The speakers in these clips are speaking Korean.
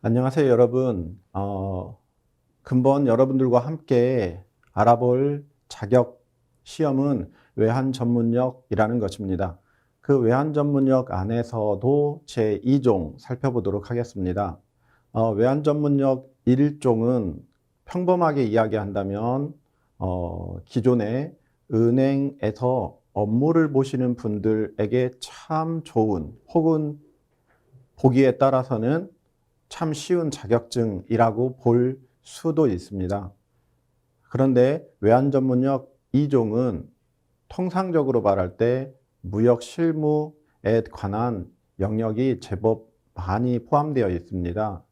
안녕하세요, 여러분. 어, 근본 여러분들과 함께 알아볼 자격 시험은 외환 전문역이라는 것입니다. 그 외환 전문역 안에서도 제 2종 살펴보도록 하겠습니다. 어, 외환 전문역 1종은 평범하게 이야기한다면 어, 기존에 은행에서 업무를 보시는 분들에게 참 좋은 혹은 보기에 따라서는 참 쉬운 자격증이라고 볼 수도 있습니다. 그런데 외환 전문역 2종은 통상적으로 말할 때 무역 실무에 관한 영역이 제법 많이 포함되어 있습니다.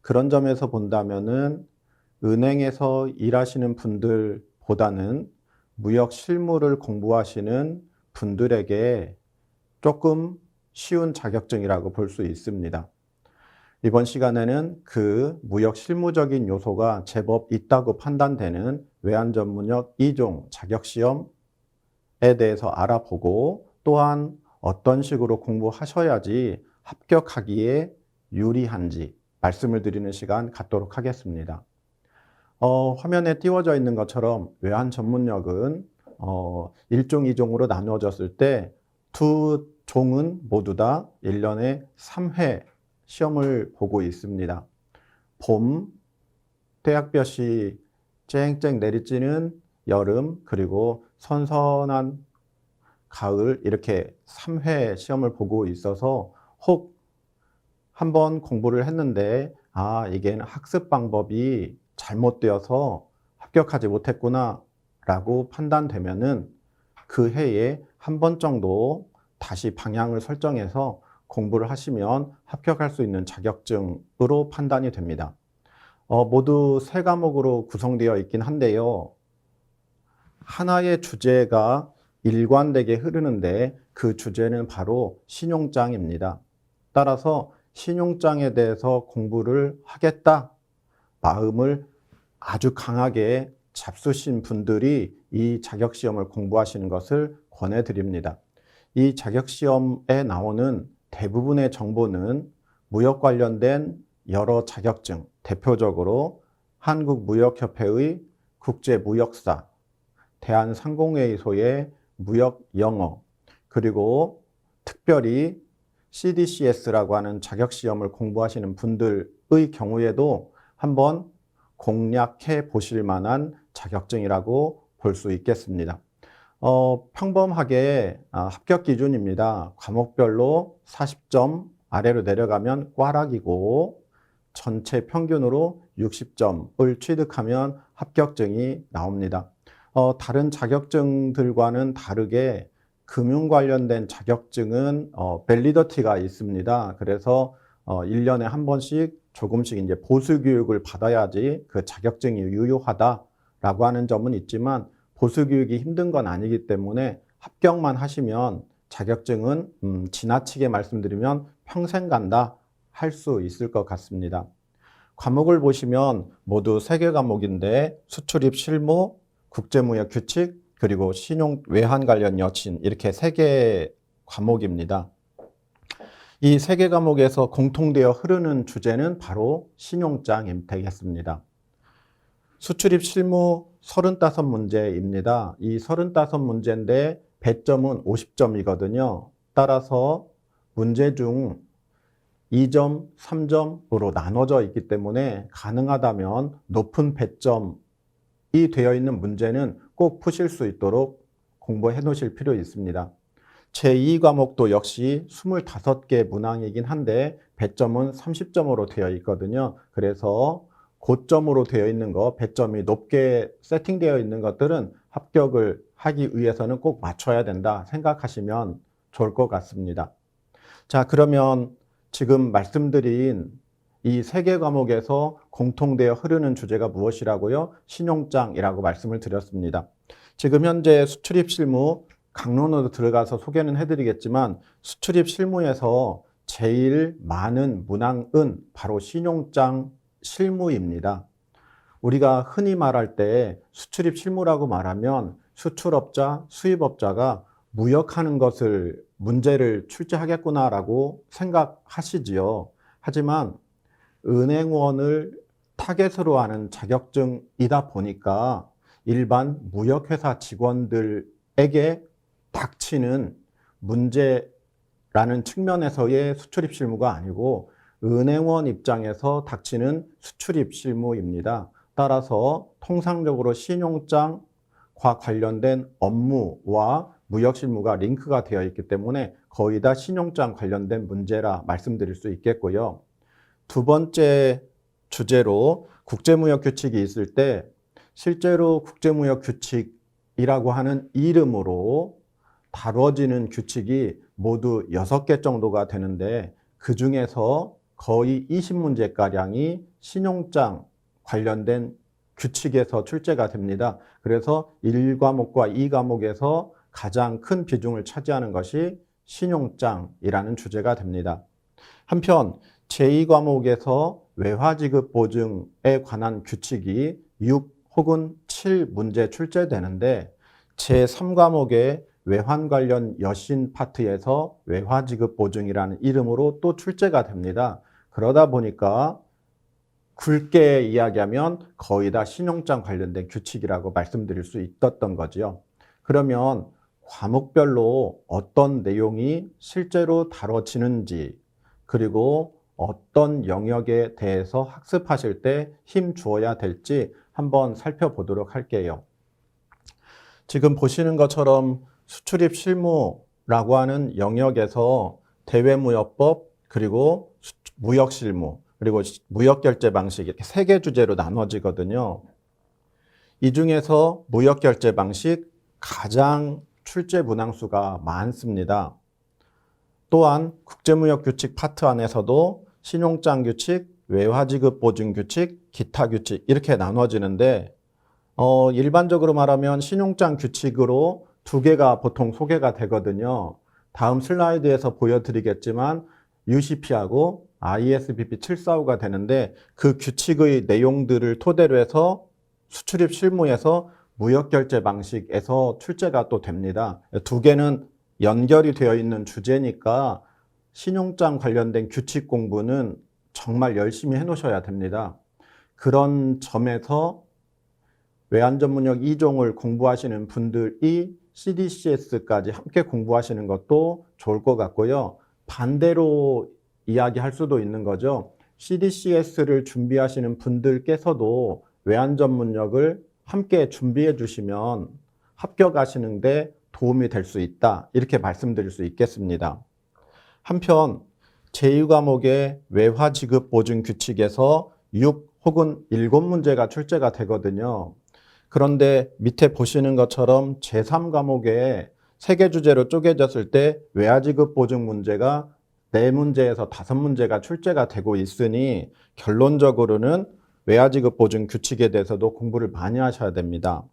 그런 점에서 본다면은 은행에서 일하시는 분들보다는 무역 실무를 공부하시는 분들에게 조금 쉬운 자격증이라고 볼 수 있습니다. 이번 시간에는 그 무역 실무적인 요소가 제법 있다고 판단되는 외환 전문역 2종 자격 시험에 대해서 알아보고 또한 어떤 식으로 공부하셔야지 합격하기에 유리한지 말씀을 드리는 시간 갖도록 하겠습니다. 어, 화면에 띄워져 있는 것처럼 외환 전문역은 어, 1종, 2종으로 나누어졌을 때 두 종은 모두 다 1년에 3회 시험을 보고 있습니다. 봄, 태양볕이 쨍쨍 내리쬐는 여름, 그리고 선선한 가을 이렇게 3회 시험을 보고 있어서 혹 한 번 공부를 했는데 아, 이게 학습 방법이 잘못되어서 합격하지 못했구나 라고 판단되면은 그 해에 한 번 정도 다시 방향을 설정해서 공부를 하시면 합격할 수 있는 자격증으로 판단이 됩니다. 어, 모두 세 과목으로 구성되어 있긴 한데요. 하나의 주제가 일관되게 흐르는데 그 주제는 바로 신용장입니다. 따라서 신용장에 대해서 공부를 하겠다 마음을 아주 강하게 잡수신 분들이 이 자격시험을 공부하시는 것을 권해드립니다. 이 자격시험에 나오는 대부분의 정보는 무역 관련된 여러 자격증, 대표적으로 한국무역협회의 국제무역사, 대한상공회의소의 무역 영어, 그리고 특별히 CDCS라고 하는 자격시험을 공부하시는 분들의 경우에도 한번 공략해 보실 만한 자격증이라고 볼 수 있겠습니다. 어, 평범하게 아, 합격 기준입니다. 과목별로 40점 아래로 내려가면 꽈락이고 전체 평균으로 60점을 취득하면 합격증이 나옵니다. 어, 다른 자격증들과는 다르게 금융 관련된 자격증은 어, 밸리더티가 있습니다. 그래서 어, 1년에 한 번씩 조금씩 이제 보수 교육을 받아야지 그 자격증이 유효하다라고 하는 점은 있지만 보수 교육이 힘든 건 아니기 때문에 합격만 하시면 자격증은 음, 지나치게 말씀드리면 평생 간다 할 수 있을 것 같습니다. 과목을 보시면 모두 세 개 과목인데 수출입 실무, 국제무역 규칙, 그리고 신용 외환 관련 여친 이렇게 세 개 과목입니다. 이 세 개 과목에서 공통되어 흐르는 주제는 바로 신용장이 되겠습니다. 수출입 실무 35 문제입니다. 이 35 문제인데 배점은 50점이거든요. 따라서 문제 중 2점, 3점으로 나눠져 있기 때문에 가능하다면 높은 배점이 되어 있는 문제는 꼭 푸실 수 있도록 공부해 놓으실 필요 있습니다. 제2과목도 역시 25개 문항이긴 한데 배점은 30점으로 되어 있거든요. 그래서 고점으로 되어 있는 거, 배점이 높게 세팅되어 있는 것들은 합격을 하기 위해서는 꼭 맞춰야 된다 생각하시면 좋을 것 같습니다. 자, 그러면 지금 말씀드린 이 세 개 과목에서 공통되어 흐르는 주제가 무엇이라고요? 신용장이라고 말씀을 드렸습니다. 지금 현재 수출입 실무 강론으로 들어가서 소개는 해드리겠지만 수출입 실무에서 제일 많은 문항은 바로 신용장 실무입니다. 우리가 흔히 말할 때 수출입 실무라고 말하면 수출업자, 수입업자가 무역하는 것을 문제를 출제하겠구나라고 생각하시지요. 하지만 은행원을 타겟으로 하는 자격증이다 보니까 일반 무역회사 직원들에게 닥치는 문제라는 측면에서의 수출입 실무가 아니고 은행원 입장에서 닥치는 수출입 실무입니다. 따라서 통상적으로 신용장과 관련된 업무와 무역 실무가 링크가 되어 있기 때문에 거의 다 신용장 관련된 문제라 말씀드릴 수 있겠고요. 두 번째 주제로 국제무역 규칙이 있을 때 실제로 국제무역 규칙이라고 하는 이름으로 다뤄지는 규칙이 모두 6개 정도가 되는데 그 중에서 거의 20문제가량이 신용장 관련된 규칙에서 출제가 됩니다. 그래서 1과목과 2과목에서 가장 큰 비중을 차지하는 것이 신용장이라는 주제가 됩니다. 한편 제2과목에서 외화지급 보증에 관한 규칙이 6 혹은 7 문제 출제되는데 제3과목의 외환 관련 여신 파트에서 외화지급 보증이라는 이름으로 또 출제가 됩니다. 그러다 보니까 굵게 이야기하면 거의 다 신용장 관련된 규칙이라고 말씀드릴 수 있었던 거지요. 그러면 과목별로 어떤 내용이 실제로 다뤄지는지 그리고 어떤 영역에 대해서 학습하실 때 힘 주어야 될지 한번 살펴보도록 할게요. 지금 보시는 것처럼 수출입 실무라고 하는 영역에서 대외무역법 그리고 무역 실무 그리고 무역 결제 방식 이렇게 세 개 주제로 나눠지거든요. 이 중에서 무역 결제 방식 가장 출제 문항수가 많습니다. 또한 국제무역 규칙 파트 안에서도 신용장 규칙, 외화지급 보증 규칙, 기타 규칙 이렇게 나눠지는데 어, 일반적으로 말하면 신용장 규칙으로 두 개가 보통 소개가 되거든요. 다음 슬라이드에서 보여드리겠지만 UCP하고 ISBP 745가 되는데 그 규칙의 내용들을 토대로 해서 수출입 실무에서 무역 결제 방식에서 출제가 또 됩니다. 두 개는 연결이 되어 있는 주제니까 신용장 관련된 규칙 공부는 정말 열심히 해 놓으셔야 됩니다. 그런 점에서 외환전문역 2종을 공부하시는 분들이 CDCS까지 함께 공부하시는 것도 좋을 것 같고요. 반대로 이야기할 수도 있는 거죠. CDCS를 준비하시는 분들께서도 외환 전문역을 함께 준비해 주시면 합격하시는데 도움이 될 수 있다. 이렇게 말씀드릴 수 있겠습니다. 한편 제2과목의 외화 지급 보증 규칙에서 6 혹은 7문제가 출제가 되거든요. 그런데 밑에 보시는 것처럼 제3과목에 세개 주제로 쪼개졌을 때 외화 지급 보증 문제가 네 문제에서 다섯 문제가 출제가 되고 있으니 결론적으로는 외화지급 보증 규칙에 대해서도 공부를 많이 하셔야 됩니다.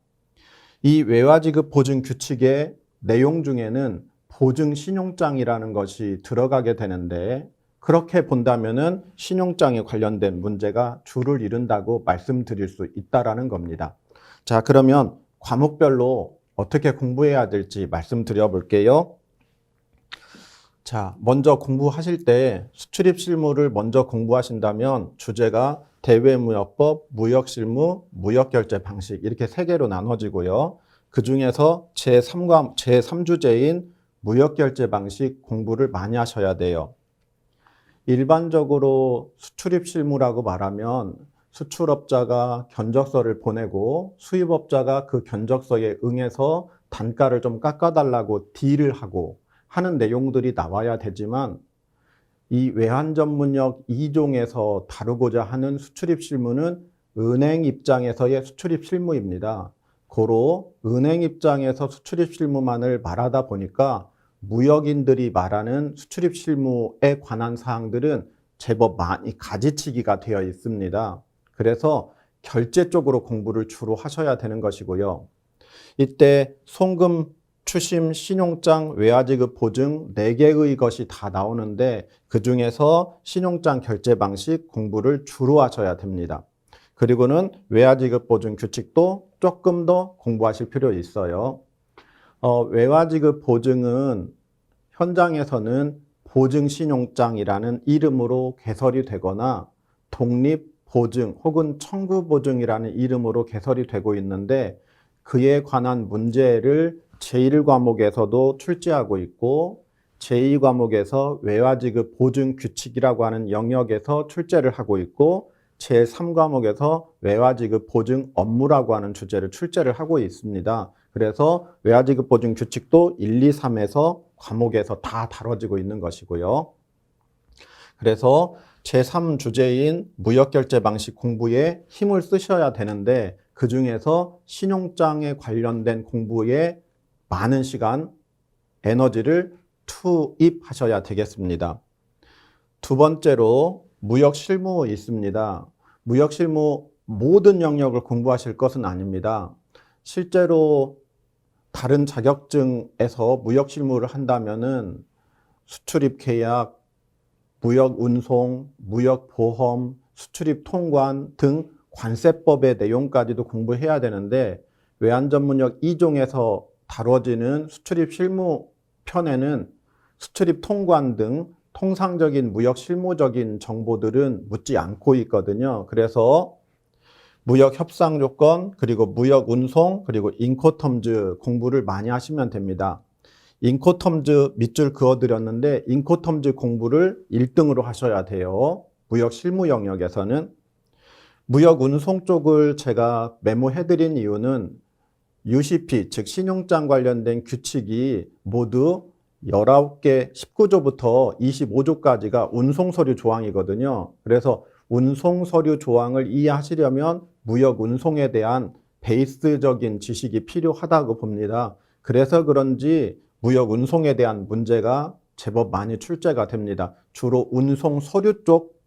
이 외화지급 보증 규칙의 내용 중에는 보증 신용장이라는 것이 들어가게 되는데 그렇게 본다면은 신용장에 관련된 문제가 주를 이룬다고 말씀드릴 수 있다라는 겁니다. 자, 그러면 과목별로 어떻게 공부해야 될지 말씀드려 볼게요. 자, 먼저 공부하실 때 수출입 실무를 먼저 공부하신다면 주제가 대외무역법, 무역실무, 무역결제 방식 이렇게 세 개로 나눠지고요. 그 중에서 제3과 제3주제인 무역결제 방식 공부를 많이 하셔야 돼요. 일반적으로 수출입 실무라고 말하면 수출업자가 견적서를 보내고 수입업자가 그 견적서에 응해서 단가를 좀 깎아달라고 딜을 하고 하는 내용들이 나와야 되지만 이 외환 전문역 2종에서 다루고자 하는 수출입 실무는 은행 입장에서의 수출입 실무입니다. 고로 은행 입장에서 수출입 실무만을 말하다 보니까 무역인들이 말하는 수출입 실무에 관한 사항들은 제법 많이 가지치기가 되어 있습니다. 그래서 결제 쪽으로 공부를 주로 하셔야 되는 것이고요. 이때 송금, 추심, 신용장, 외화지급 보증 4개의 것이 다 나오는데 그 중에서 신용장 결제 방식 공부를 주로 하셔야 됩니다. 그리고는 외화지급 보증 규칙도 조금 더 공부하실 필요 있어요. 어, 외화지급 보증은 현장에서는 보증신용장이라는 이름으로 개설이 되거나 독립 보증 혹은 청구 보증이라는 이름으로 개설이 되고 있는데 그에 관한 문제를 제1과목에서도 출제하고 있고 제2과목에서 외화지급 보증 규칙이라고 하는 영역에서 출제를 하고 있고 제3과목에서 외화지급 보증 업무라고 하는 주제를 출제를 하고 있습니다. 그래서 외화지급 보증 규칙도 1, 2, 3에서 과목에서 다 다뤄지고 있는 것이고요. 그래서 제3주제인 무역결제 방식 공부에 힘을 쓰셔야 되는데 그 중에서 신용장에 관련된 공부에 많은 시간, 에너지를 투입하셔야 되겠습니다. 두 번째로 무역 실무 있습니다. 무역 실무 모든 영역을 공부하실 것은 아닙니다. 실제로 다른 자격증에서 무역 실무를 한다면은 수출입 계약, 무역 운송, 무역 보험, 수출입 통관 등 관세법의 내용까지도 공부해야 되는데 외환 전문역 2종에서 다뤄지는 수출입 실무 편에는 수출입 통관 등 통상적인 무역 실무적인 정보들은 묻지 않고 있거든요. 그래서 무역 협상 조건, 그리고 무역 운송, 그리고 인코텀즈 공부를 많이 하시면 됩니다. 인코텀즈 밑줄 그어드렸는데 인코텀즈 공부를 1등으로 하셔야 돼요. 무역 실무 영역에서는 무역 운송 쪽을 제가 메모해드린 이유는 UCP, 즉 신용장 관련된 규칙이 모두 19개 19조부터 25조까지가 운송 서류 조항이거든요. 그래서 운송 서류 조항을 이해하시려면 무역 운송에 대한 베이스적인 지식이 필요하다고 봅니다. 그래서 그런지 무역 운송에 대한 문제가 제법 많이 출제가 됩니다. 주로 운송 서류 쪽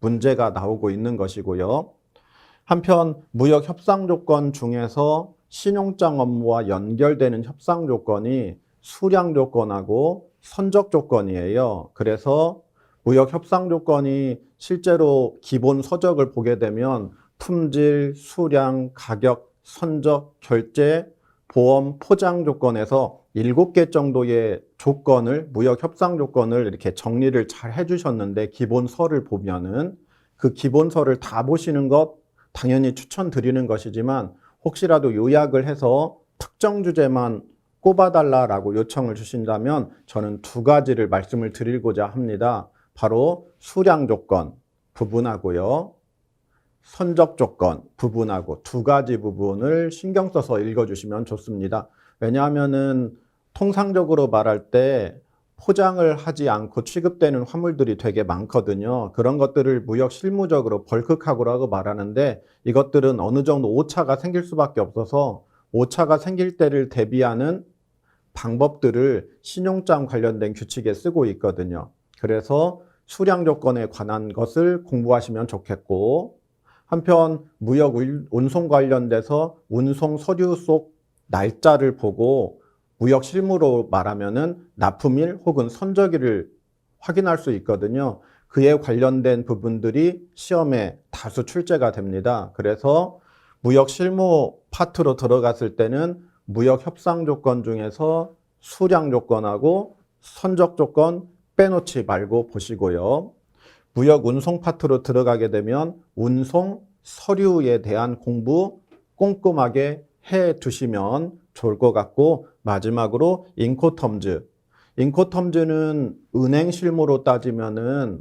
문제가 나오고 있는 것이고요. 한편 무역 협상 조건 중에서 신용장 업무와 연결되는 협상 조건이 수량 조건하고 선적 조건이에요. 그래서 무역 협상 조건이 실제로 기본 서적을 보게 되면 품질, 수량, 가격, 선적, 결제, 보험, 포장 조건에서 7개 정도의 조건을 무역 협상 조건을 이렇게 정리를 잘 해주셨는데 기본서를 보면은 그 기본서를 다 보시는 것 당연히 추천드리는 것이지만 혹시라도 요약을 해서 특정 주제만 꼽아달라라고 요청을 주신다면 저는 두 가지를 말씀을 드리고자 합니다. 바로 수량 조건 부분하고요. 선적 조건 부분하고 두 가지 부분을 신경 써서 읽어주시면 좋습니다. 왜냐하면은 통상적으로 말할 때 포장을 하지 않고 취급되는 화물들이 되게 많거든요. 그런 것들을 무역 실무적으로 벌크카고라고 말하는데 이것들은 어느 정도 오차가 생길 수밖에 없어서 오차가 생길 때를 대비하는 방법들을 신용장 관련된 규칙에 쓰고 있거든요. 그래서 수량 조건에 관한 것을 공부하시면 좋겠고 한편 무역 운송 관련돼서 운송 서류 속 날짜를 보고 무역 실무로 말하면은 납품일 혹은 선적일을 확인할 수 있거든요. 그에 관련된 부분들이 시험에 다수 출제가 됩니다. 그래서 무역 실무 파트로 들어갔을 때는 무역 협상 조건 중에서 수량 조건하고 선적 조건 빼놓지 말고 보시고요. 무역 운송 파트로 들어가게 되면 운송 서류에 대한 공부 꼼꼼하게 해 두시면 좋을 것 같고 마지막으로 인코텀즈. 인코텀즈는 은행 실무로 따지면은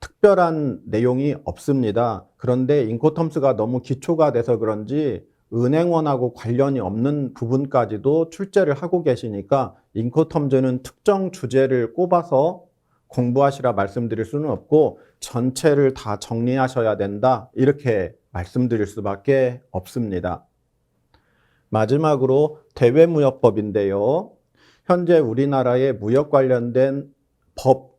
특별한 내용이 없습니다. 그런데 인코텀스가 너무 기초가 돼서 그런지 은행원하고 관련이 없는 부분까지도 출제를 하고 계시니까 인코텀즈는 특정 주제를 꼽아서 공부하시라 말씀드릴 수는 없고 전체를 다 정리하셔야 된다. 이렇게 말씀드릴 수밖에 없습니다. 마지막으로 대외무역법인데요. 현재 우리나라의 무역 관련된 법,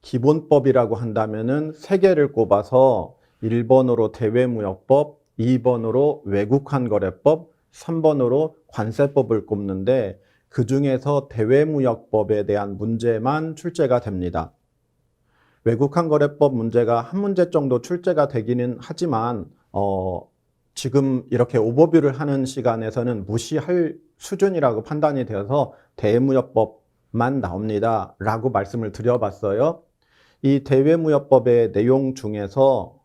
기본법이라고 한다면은 세 개를 꼽아서 1번으로 대외무역법, 2번으로 외국환거래법, 3번으로 관세법을 꼽는데 그 중에서 대외무역법에 대한 문제만 출제가 됩니다. 외국환거래법 문제가 한 문제 정도 출제가 되기는 하지만 어, 지금 이렇게 오버뷰를 하는 시간에서는 무시할 수준이라고 판단이 되어서 대외무역법만 나옵니다. 라고 말씀을 드려봤어요. 이 대외무역법의 내용 중에서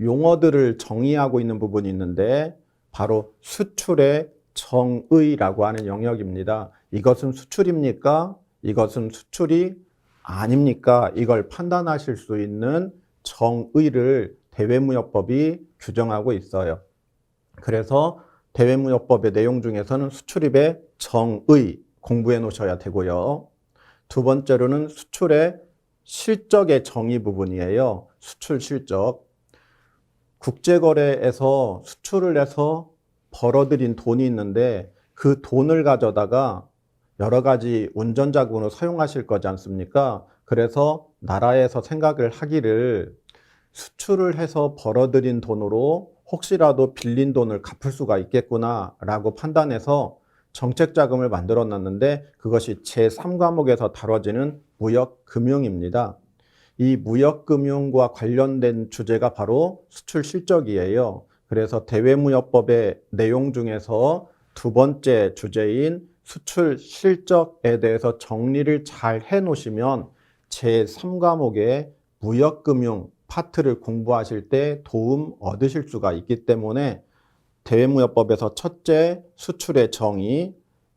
용어들을 정의하고 있는 부분이 있는데 바로 수출의 정의라고 하는 영역입니다. 이것은 수출입니까? 이것은 수출이 아닙니까? 이걸 판단하실 수 있는 정의를 대외무역법이 규정하고 있어요. 그래서 대외무역법의 내용 중에서는 수출입의 정의 공부해 놓으셔야 되고요. 두 번째로는 수출의 실적의 정의 부분이에요. 수출 실적. 국제거래에서 수출을 해서 벌어들인 돈이 있는데 그 돈을 가져다가 여러 가지 운전자금으로 사용하실 거지 않습니까? 그래서 나라에서 생각을 하기를 수출을 해서 벌어들인 돈으로 혹시라도 빌린 돈을 갚을 수가 있겠구나라고 판단해서 정책 자금을 만들어 놨는데 그것이 제3과목에서 다뤄지는 무역금융입니다. 이 무역금융과 관련된 주제가 바로 수출 실적이에요. 그래서 대외무역법의 내용 중에서 두 번째 주제인 수출 실적에 대해서 정리를 잘 해 놓으시면 제3과목의 무역금융 파트를 공부하실 때 도움 얻으실 수가 있기 때문에 대외무역법에서 첫째 수출의 정의,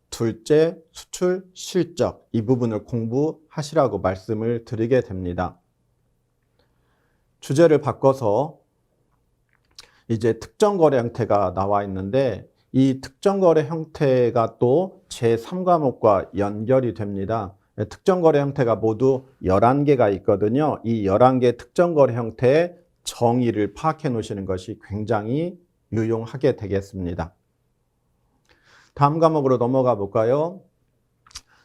둘째 수출 실적 이 부분을 공부하시라고 말씀을 드리게 됩니다. 주제를 바꿔서 이제 특정 거래 형태가 나와 있는데 이 특정 거래 형태가 또 제3과목과 연결이 됩니다. 특정 거래 형태가 모두 11개가 있거든요. 이 11개 특정 거래 형태의 정의를 파악해 놓으시는 것이 굉장히 유용하게 되겠습니다. 다음 과목으로 넘어가 볼까요?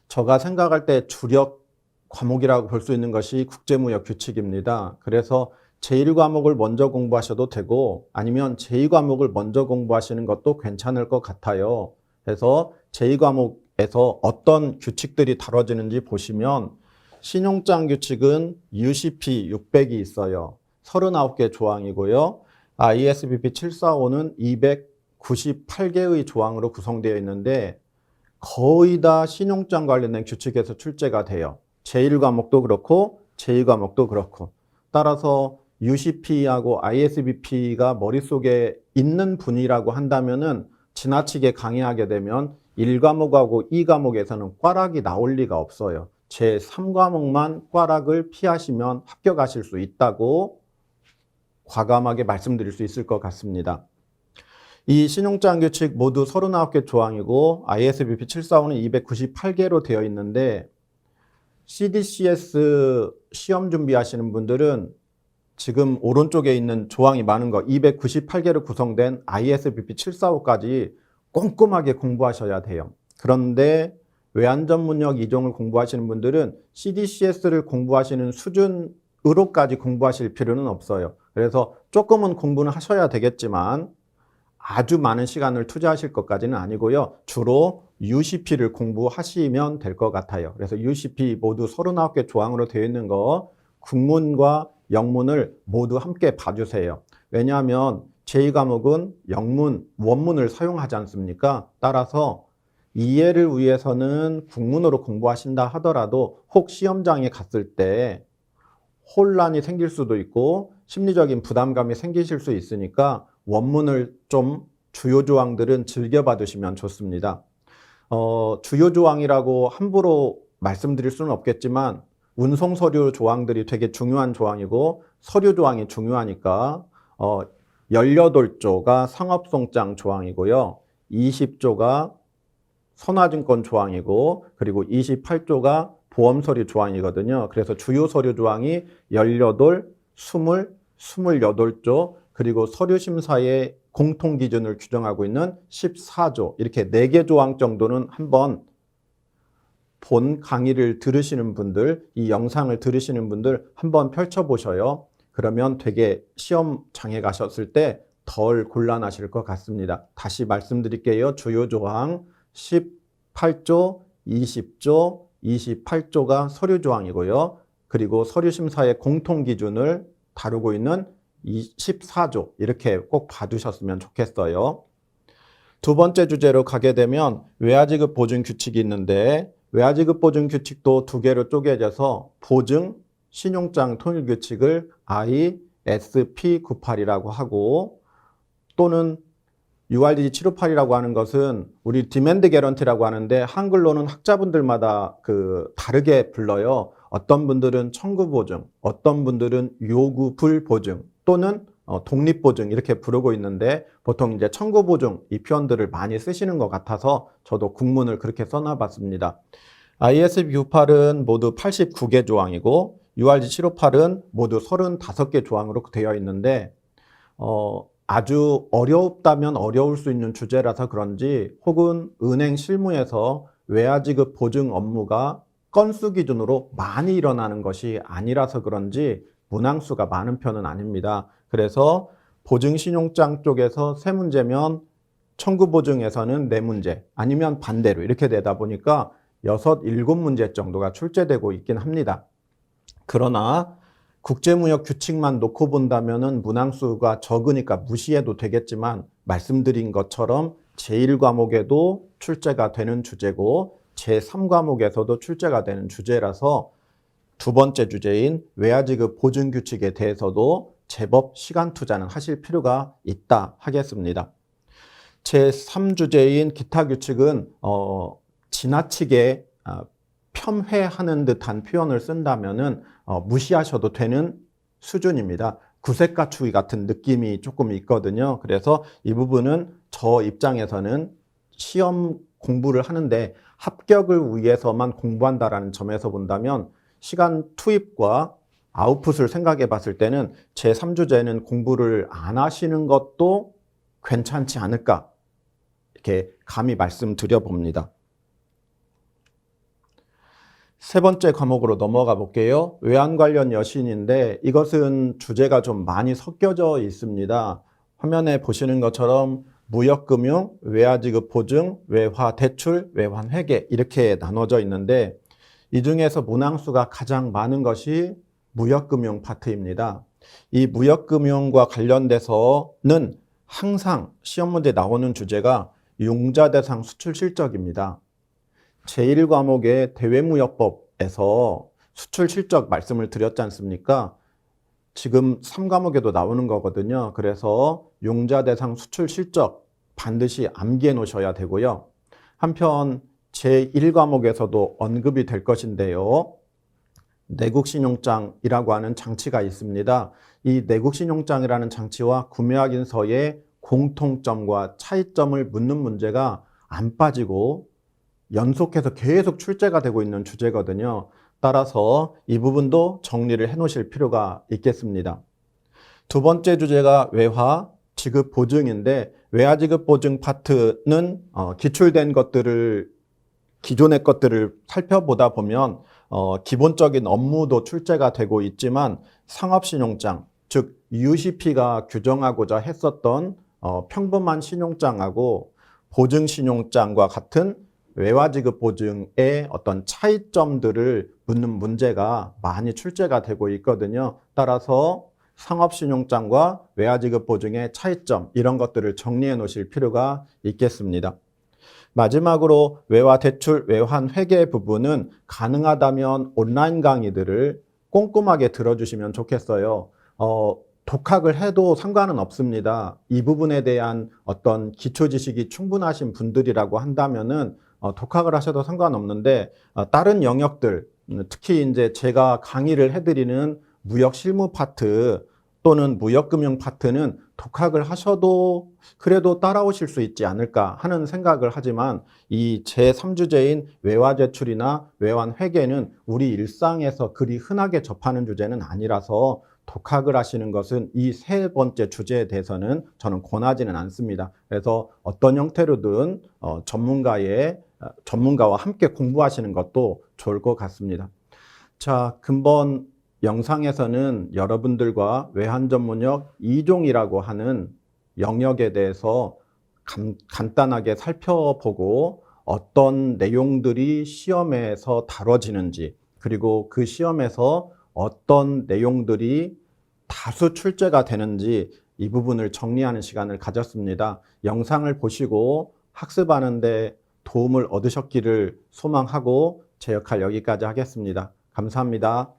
제가 생각할 때 주력 과목이라고 볼 수 있는 것이 국제무역 규칙입니다. 그래서 제1과목을 먼저 공부하셔도 되고 아니면 제2과목을 먼저 공부하시는 것도 괜찮을 것 같아요. 그래서 제2과목 에서 어떤 규칙들이 다뤄지는지 보시면 신용장 규칙은 UCP 600이 있어요. 39개 조항이고요. ISBP 745는 298개의 조항으로 구성되어 있는데 거의 다 신용장 관련된 규칙에서 출제가 돼요. 제1과목도 그렇고 제2과목도 그렇고 따라서 UCP하고 ISBP가 머릿속에 있는 분이라고 한다면은 지나치게 강의하게 되면 1과목하고 2과목에서는 꽈락이 나올 리가 없어요. 제 3과목만 꽈락을 피하시면 합격하실 수 있다고 과감하게 말씀드릴 수 있을 것 같습니다. 이 신용장 규칙 모두 39개 조항이고 ISBP 745는 298개로 되어 있는데 CDCS 시험 준비하시는 분들은 지금 오른쪽에 있는 조항이 많은 거 298개로 구성된 ISBP 745까지 꼼꼼하게 공부하셔야 돼요. 그런데 외환전문역 이종을 공부하시는 분들은 CDCS를 공부하시는 수준으로까지 공부하실 필요는 없어요. 그래서 조금은 공부는 하셔야 되겠지만 아주 많은 시간을 투자하실 것까지는 아니고요. 주로 UCP를 공부하시면 될 것 같아요. 그래서 UCP 모두 39개 조항으로 되어 있는 거 국문과 영문을 모두 함께 봐주세요. 왜냐하면 제2과목은 영문, 원문을 사용하지 않습니까? 따라서 이해를 위해서는 국문으로 공부하신다 하더라도 혹 시험장에 갔을 때 혼란이 생길 수도 있고 심리적인 부담감이 생기실 수 있으니까 원문을 좀 주요 조항들은 즐겨봐 두시면 좋습니다. 어, 주요 조항이라고 함부로 말씀드릴 수는 없겠지만 운송 서류 조항들이 되게 중요한 조항이고 서류 조항이 중요하니까 어, 18조가 상업송장 조항이고요. 20조가 선화증권 조항이고 그리고 28조가 보험서류 조항이거든요. 그래서 주요 서류 조항이 18, 20, 28조 그리고 서류 심사의 공통 기준을 규정하고 있는 14조 이렇게 4개 조항 정도는 한번 본 강의를 들으시는 분들, 이 영상을 들으시는 분들 한번 펼쳐보셔요. 그러면 되게 시험장에 가셨을 때 덜 곤란하실 것 같습니다. 다시 말씀드릴게요. 주요 조항 18조, 20조, 28조가 서류 조항이고요. 그리고 서류 심사의 공통 기준을 다루고 있는 14조 이렇게 꼭 봐두셨으면 좋겠어요. 두 번째 주제로 가게 되면 외화지급 보증 규칙이 있는데 외화지급 보증 규칙도 두 개로 쪼개져서 보증, 신용장 통일 규칙을 I, SP98이라고 하고 또는 URDG 758이라고 하는 것은 우리 디맨드 개런티라고 하는데 한글로는 학자분들마다 그 다르게 불러요. 어떤 분들은 청구 보증, 어떤 분들은 요구 불 보증 또는 어, 독립 보증 이렇게 부르고 있는데 보통 이제 청구 보증 이 표현들을 많이 쓰시는 것 같아서 저도 국문을 그렇게 써놔 봤습니다. ISB 98은 모두 89개 조항이고 URG 758은 모두 35개 조항으로 되어 있는데 어, 아주 어렵다면 어려울 수 있는 주제라서 그런지 혹은 은행 실무에서 외화 지급 보증 업무가 건수 기준으로 많이 일어나는 것이 아니라서 그런지 문항수가 많은 편은 아닙니다. 그래서 보증 신용장 쪽에서 세 문제면 청구 보증에서는 네 문제 아니면 반대로 이렇게 되다 보니까 여섯, 일곱 문제 정도가 출제되고 있긴 합니다. 그러나 국제무역 규칙만 놓고 본다면은 문항수가 적으니까 무시해도 되겠지만 말씀드린 것처럼 제1과목에도 출제가 되는 주제고 제3과목에서도 출제가 되는 주제라서 두 번째 주제인 외화지급 보증 규칙에 대해서도 제법 시간 투자는 하실 필요가 있다 하겠습니다. 제3주제인 기타 규칙은 어, 지나치게 아, 폄훼하는 듯한 표현을 쓴다면은 어, 무시하셔도 되는 수준입니다. 구색 갖추기 같은 느낌이 조금 있거든요. 그래서 이 부분은 저 입장에서는 시험 공부를 하는데 합격을 위해서만 공부한다라는 점에서 본다면 시간 투입과 아웃풋을 생각해 봤을 때는 제 3주제는 공부를 안 하시는 것도 괜찮지 않을까 이렇게 감히 말씀드려 봅니다. 세 번째 과목으로 넘어가 볼게요. 외환 관련 여신인데 이것은 주제가 좀 많이 섞여져 있습니다. 화면에 보시는 것처럼 무역금융, 외화지급 보증, 외화대출, 외환회계 이렇게 나눠져 있는데 이 중에서 문항수가 가장 많은 것이 무역금융 파트입니다. 이 무역금융과 관련돼서는 항상 시험 문제 나오는 주제가 융자대상 수출 실적입니다. 제1과목의 대외무역법에서 수출 실적 말씀을 드렸지 않습니까? 지금 3과목에도 나오는 거거든요. 그래서 용자 대상 수출 실적 반드시 암기해 놓으셔야 되고요. 한편 제1과목에서도 언급이 될 것인데요. 내국신용장이라고 하는 장치가 있습니다. 이 내국신용장이라는 장치와 구매확인서의 공통점과 차이점을 묻는 문제가 안 빠지고 연속해서 계속 출제가 되고 있는 주제거든요. 따라서 이 부분도 정리를 해 놓으실 필요가 있겠습니다. 두 번째 주제가 외화 지급 보증인데 외화 지급 보증 파트는 어, 기출된 것들을 기존의 것들을 살펴보다 보면 어, 기본적인 업무도 출제가 되고 있지만 상업신용장 즉 UCP가 규정하고자 했었던 어, 평범한 신용장하고 보증신용장과 같은 외화 지급 보증의 어떤 차이점들을 묻는 문제가 많이 출제가 되고 있거든요. 따라서 상업신용장과 외화지급 보증의 차이점 이런 것들을 정리해 놓으실 필요가 있겠습니다. 마지막으로 외화 대출, 외환 회계 부분은 가능하다면 온라인 강의들을 꼼꼼하게 들어주시면 좋겠어요. 어, 독학을 해도 상관은 없습니다. 이 부분에 대한 어떤 기초 지식이 충분하신 분들이라고 한다면은 어, 독학을 하셔도 상관없는데 어, 다른 영역들 음, 특히 이제 제가 강의를 해드리는 무역 실무 파트 또는 무역금융 파트는 독학을 하셔도 그래도 따라오실 수 있지 않을까 하는 생각을 하지만 이 제3주제인 외화 제출이나 외환 회계는 우리 일상에서 그리 흔하게 접하는 주제는 아니라서 독학을 하시는 것은 이 세 번째 주제에 대해서는 저는 권하지는 않습니다. 그래서 어떤 형태로든 어, 전문가의 어, 전문가와 함께 공부하시는 것도 좋을 것 같습니다. 자, 근본 영상에서는 여러분들과 외환 전문역 2종이라고 하는 영역에 대해서 간, 간단하게 살펴보고 어떤 내용들이 시험에서 다뤄지는지 그리고 그 시험에서 어떤 내용들이 다수 출제가 되는지 이 부분을 정리하는 시간을 가졌습니다. 영상을 보시고 학습하는데 도움을 얻으셨기를 소망하고 제 역할 여기까지 하겠습니다. 감사합니다.